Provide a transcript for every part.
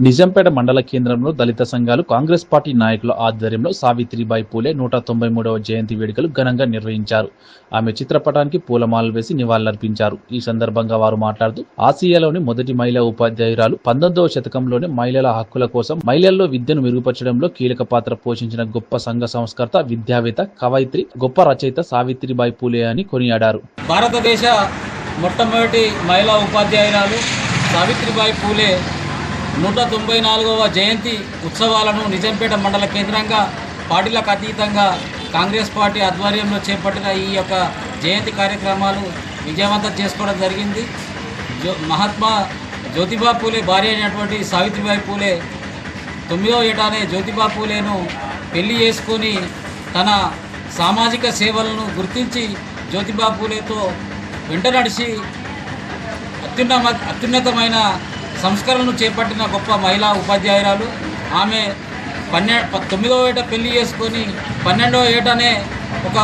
నిజాంపేట మండల కేంద్రంలో దళిత సంఘాలు కాంగ్రెస్ పార్టీ నాయకుల ఆధ్వర్యంలో సావిత్రిబాయి పూలే నూట తొంభై మూడవ జయంతి వేడుకలు ఘనంగా నిర్వహించారు. ఆమె చిత్రపటానికి పూలమాలలు వేసి నివాళులర్పించారు. ఈ సందర్భంగా వారు మాట్లాడుతూ ఆసియాలోని మొదటి మహిళా ఉపాధ్యాయురాలు పంతొమ్మిదవ శతకంలోనే మహిళల హక్కుల కోసం మహిళల్లో విద్యను మెరుగుపరచడంలో కీలక పాత్ర పోషించిన గొప్ప సంఘ సంస్కర్త విద్యావేత్త కవయిత్రి గొప్ప రచయిత సావిత్రిబాయి పూలే అని కొనియాడారు. భారతదేశ మొట్టమొదటి మహిళా ఉపాధ్యాయురాలు సావిత్రిబాయి పూలే నూట తొంభై నాలుగవ జయంతి ఉత్సవాలను నిజాంపేట మండల కేంద్రంగా పార్టీలకు అతీతంగా కాంగ్రెస్ పార్టీ ఆధ్వర్యంలో చేపట్టిన ఈ యొక్క జయంతి కార్యక్రమాలు విజయవంతం చేసుకోవడం జరిగింది. జో మహాత్మా జ్యోతిబా పూలే భార్య అయినటువంటి సావిత్రిబాయి పూలే తొమ్మిదవ ఏటానే జ్యోతిబా పూలేను పెళ్ళి చేసుకొని తన సామాజిక సేవలను గుర్తించి జ్యోతిబా పూలేతో వెంట నడిచి అత్యున్నమ అత్యున్నతమైన సంస్కరణను చేపట్టిన గొప్ప మహిళా ఉపాధ్యాయురాలు. ఆమె పన్నె తొమ్మిదవ ఏట పెళ్ళి చేసుకొని పన్నెండవ ఏటనే ఒక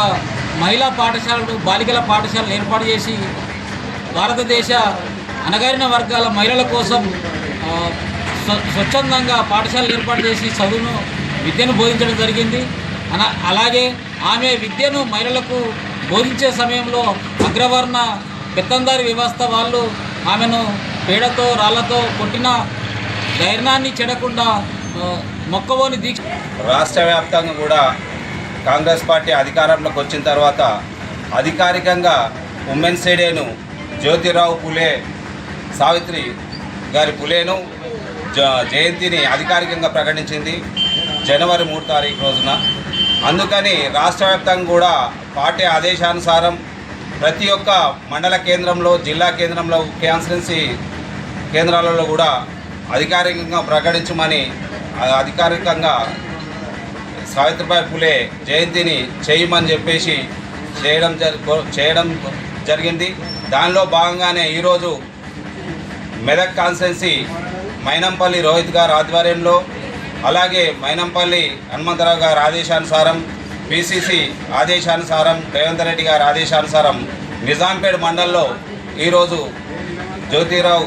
మహిళా పాఠశాలను బాలికల పాఠశాలను ఏర్పాటు చేసి భారతదేశ అణగారిన వర్గాల మహిళల కోసం స్వచ్ఛందంగా పాఠశాలలు ఏర్పాటు చేసి చదువును విద్యను బోధించడం జరిగింది. అన అలాగే ఆమె విద్యను మహిళలకు బోధించే సమయంలో అగ్రవర్ణ పెత్తందారి వ్యవస్థ వాళ్ళు ఆమెను పేడతో రాళ్ళతో కొట్టిన ధైర్యాన్ని చెడకుండా మొక్కవోని దీక్ష రాష్ట్ర వ్యాప్తంగా కూడా కాంగ్రెస్ పార్టీ అధికారంలోకి వచ్చిన తర్వాత అధికారికంగా ఉమెన్స్ డేను జ్యోతిరావు పులే సావిత్రి గారి పులేను జ జయంతిని అధికారికంగా ప్రకటించింది జనవరి మూడు తారీఖు రోజున. అందుకని రాష్ట్ర కూడా పార్టీ ఆదేశానుసారం ప్రతి ఒక్క మండల కేంద్రంలో జిల్లా కేంద్రంలో కాన్స్టిట్యున్సీ కేంద్రాలలో కూడా అధికారికంగా ప్రకటించమని అధికారికంగా సావిత్రిబాయి పూలే జయంతిని చేయమని చెప్పేసి చేయడం చేయడం జరిగింది. దానిలో భాగంగానే ఈరోజు మెదక్ కాన్స్టెన్సీ మైనంపల్లి రోహిత్ గారి ఆధ్వర్యంలో అలాగే మైనంపల్లి హనుమంతరావు గారి ఆదేశానుసారం పిసిసి ఆదేశానుసారం రేవంత్ రెడ్డి గారి ఆదేశానుసారం నిజాంపేట్ మండల్లో ఈరోజు జ్యోతిరావు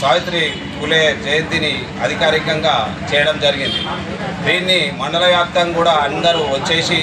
సావిత్రి పులే జయంతిని అధికారికంగా చేయడం జరిగింది. దీన్ని మండల వ్యాప్తంగా కూడా అందరూ వచ్చేసి